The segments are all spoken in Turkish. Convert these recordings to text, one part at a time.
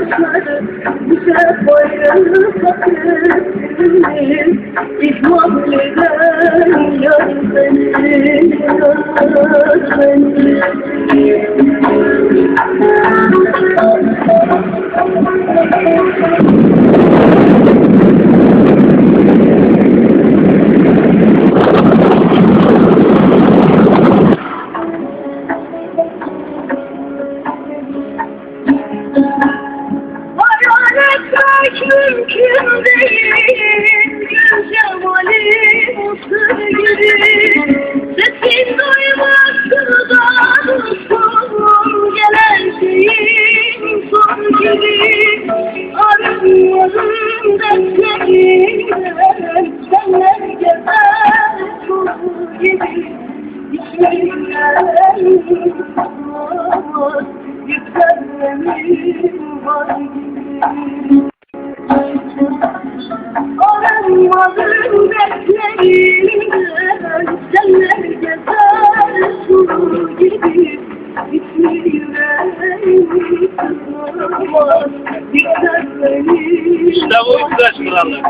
başları Güzel bayrağı fakirliğim İhmal eden yar beni Yar beni İşte bu güzel krallık.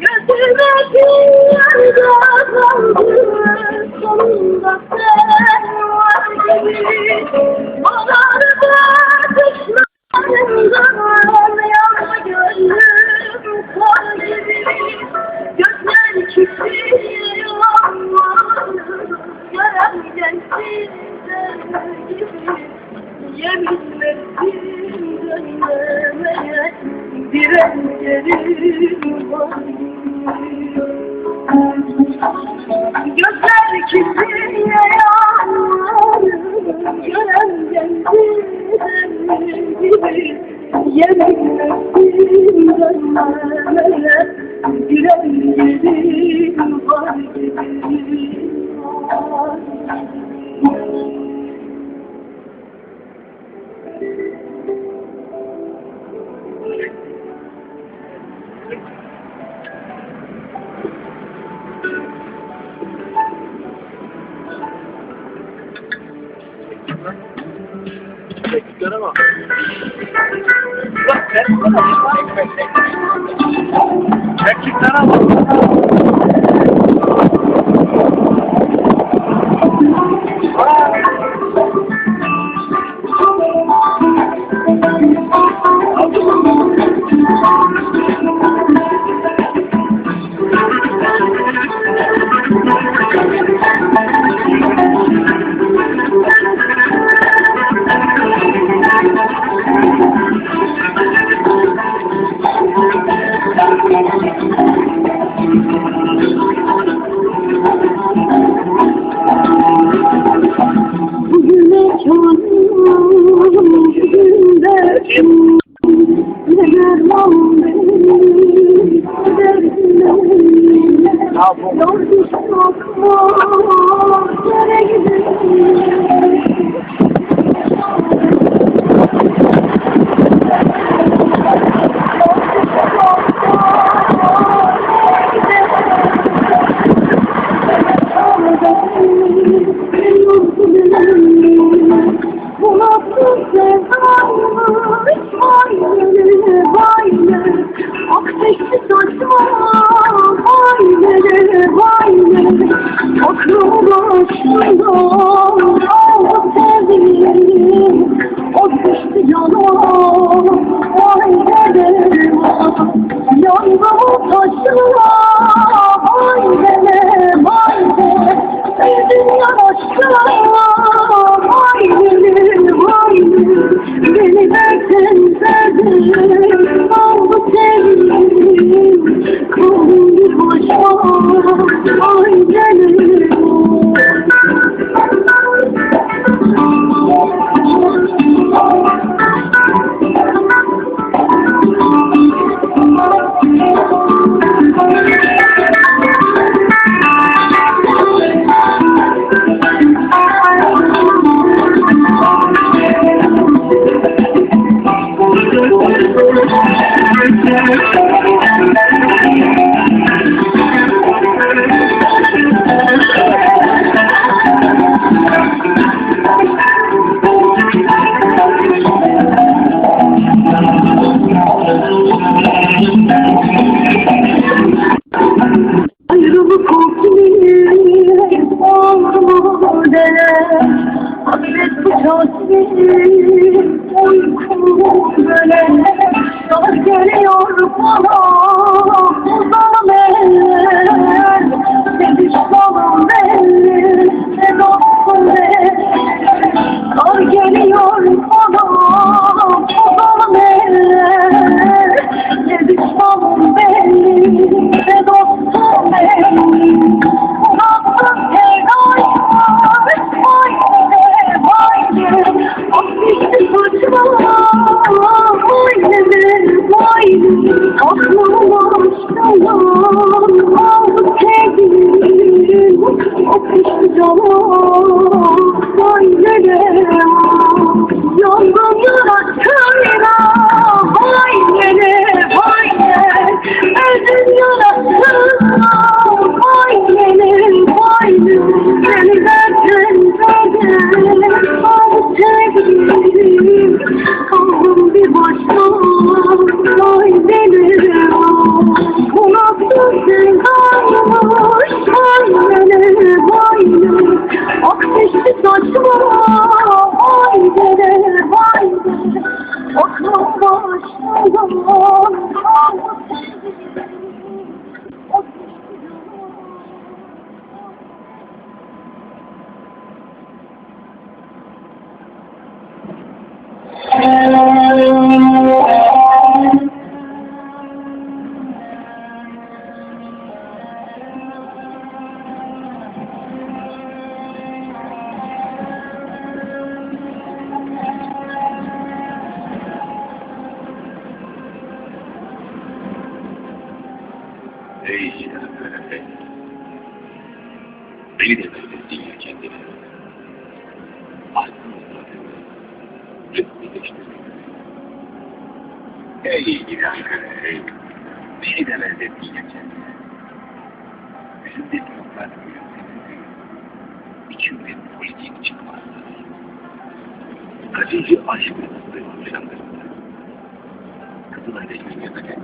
Gözüme gül Gerçekten ama. Oh, Oh, Ey İlhankara ey. Beni de benzettin ya kendine. Yüzümdeki yoklar gülümsemesi. İçimde politik çıkmazdı. Kaçıncı aşk. Kızılay'da yüz yazarken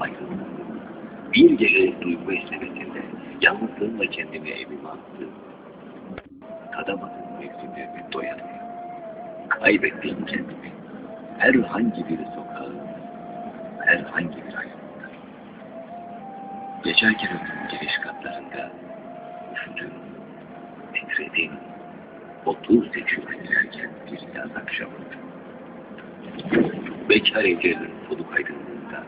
ayrıldı. Bir gece duygu esnemesinde yalnızlığımla kendimi evime attım. Tadamadım mevsimlerimi doya doya. Kaybettim kendimi. Herhangi bir sokağı, herhangi bir hayatında. Geçerken ömrüm giriş katlarında üşüdüm, titredim. Otuz seçimi dilerken bir yaz akşamında. Bekar evlerin soluk aydınlığında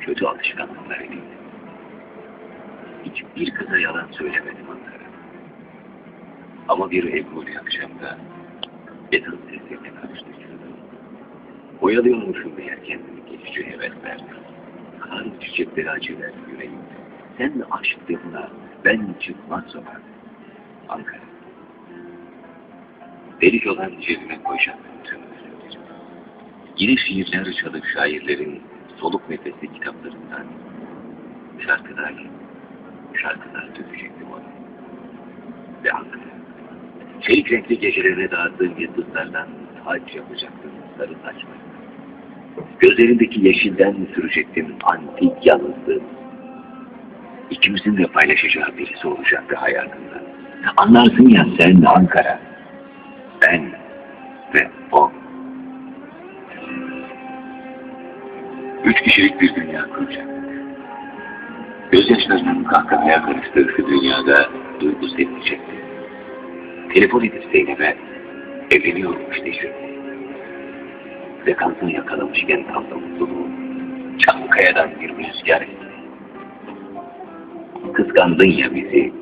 kötü alışkanlıklar edindim. Hiçbir kıza yalan söylemedim Ankara. Ama bir Ebru'lu akşamda ezan seslerine karıştı çığırdım. Oyalıyormuşum meğer kendimi geçici heveslerle. Kar çiçekleri acılar yüreğimde. Sen aşktığımla ben çıkmaz sokak. Ankara. Delik olan cebime koşandım tüm özlemlerimi. Yine şiirler çalıp şairlerin soluk nefesli kitaplarından şarkılar, şarkılar dökecektim ona. Ve Ankara, çelik renkli gecelerine dağıttığım yıldızlardan taç yapacaktım sarı saçlarını. Gözlerindeki yeşilden sürecektim antik yalnızlığım. İkimizin de paylaşacağı birisi olacaktı hayatımda. Anlarsın ya sen Ankara, ben ve o. Üç kişilik bir dünya kuracaktık. Gözyaşlarının kahkahaya karıştığı şu dünyada duygu sevinecekti. Telefon edip Zeynep'e evleniyormuş diyecekti. Frekansını yakalamışken tam da mutluluğu Çankaya'dan bir rüzgar etti. kıskandın ya bizi.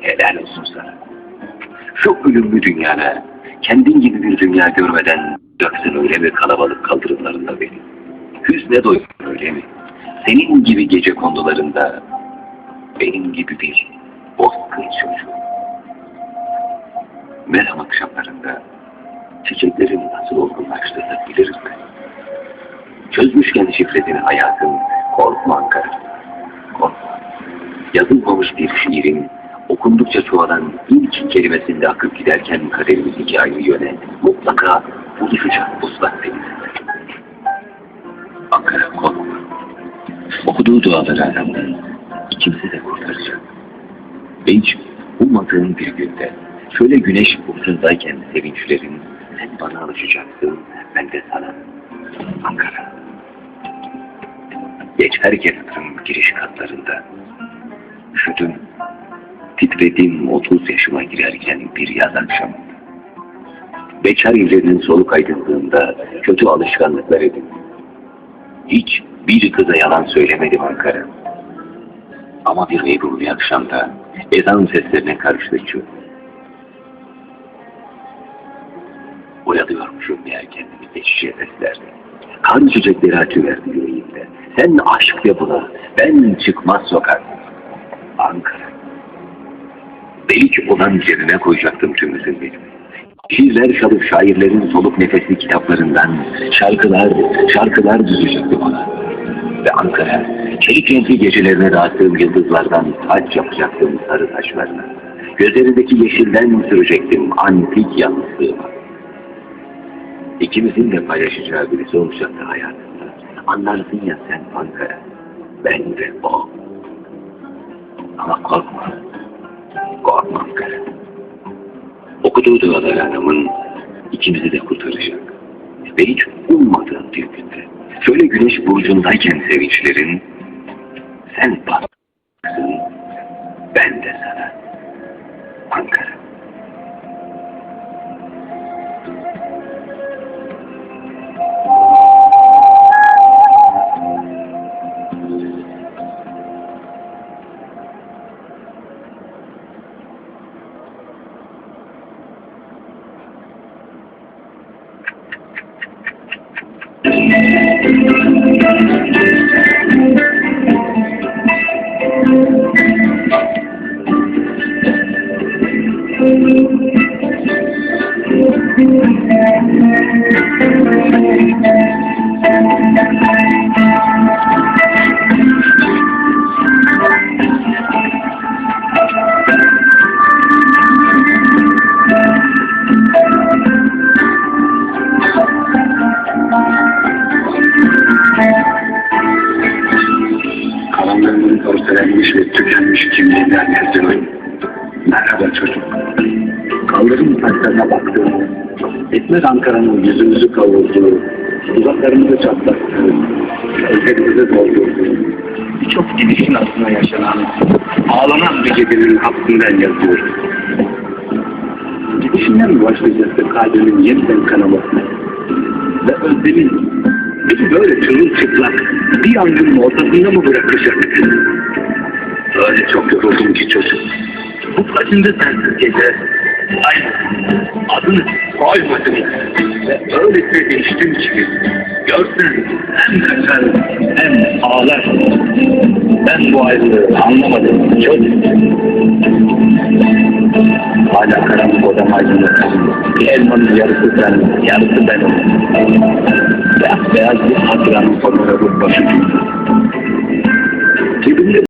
Helal olsun sana. Şu ölümlü dünyana kendin gibi bir dünya görmeden yaksın öyle mi kalabalık kaldırımlarında beni? Hüsne doydun öyle mi? Senin gibi gece kondularında benim gibi bir bozkır çocuğu. Meram akşamlarında çiçeklerin nasıl olgunlaştığını bilirim ben. Çözmüşken şifresini hayatın, korkma Ankara, korkma. Yazılmamış bir şiirin okundukça çoğalan ilk kelimesinde akıp giderken kaderimiz ayrı yöne mutlaka buluşacak ıslak denizinde. Ankara korkma. Okuduğu duaları aramdan ikimizi de kurtaracak. Ve hiç ummadığın bir günde şöyle güneş ufkundayken sevinçlerin bana alışacaksın, ben de sana. Ankara. Geçerken hatırım giriş katlarında. Üşüdüm. Titredim 30 yaşıma girerken bir yaz akşamı. Bekar evlerinin soluk aydınlığında kötü alışkanlıklar edindim. Hiç bir kıza yalan söylemedim Ankara. Ama bir Ebru'lu akşamda ezan seslerine karıştı çöl. Oyalıyormuşum meğer kendimi geçici seslerde. Kan çiçekleri açıverdi yüreğimde. Sen aşk yapıla, ben çıkmaz sokak. Ankara. Delik olan cebime koyacaktım tüm üzümlerimi. Şiirler çalıp şairlerin soluk nefesli kitaplarından şarkılar, şarkılar düzecektim ona. Ve Ankara, çelik renkli gecelerine dağıttığım yıldızlardan taç yapacaktım sarı taşlarına. Gözlerindeki yeşilden sürecektim antik yalnızlığıma. İkimizin de paylaşacağı birisi olacaktı hayatımda. Anlarsın ya sen Ankara, ben de o. Ama korkma, korkma Ankara. Okuduğu dualar hanımın ikimizi de kurtaracak. Ve hiç ummadığım bir günde, şöyle güneş burcundayken sevinçlerin, sen bakarsın, Taşlarına baktım. Etmez Ankara'nın yüzümüzü kavurduğu, uzaklarımızı çatlattığı, özlerimizi doldurduğu, birçok gidişin altına yaşanan, ağlanan bir gecenin hakkından yazıyorum. Gidişinden mi başlayacaktı kalbimin yeniden kanaması? Ve özlemin bizi böyle çırılçıplak bir yangının ortasında mı bırakacaktı? Öyle çok yoruldum ki çocuk. Bu kaçıncı sensiz gece? Ay, adını koymadım. Ve öylesine değiştim ki. Görsen hem kaçar hem ağlar. Ben bu ayrılığı anlamadım çocuk. Hala karanlık odam aydınlık. Bir elmanın yarısı sen, yarısı ben Beyaz beyaz bir hatıranın sonuna bu başı. Cebimde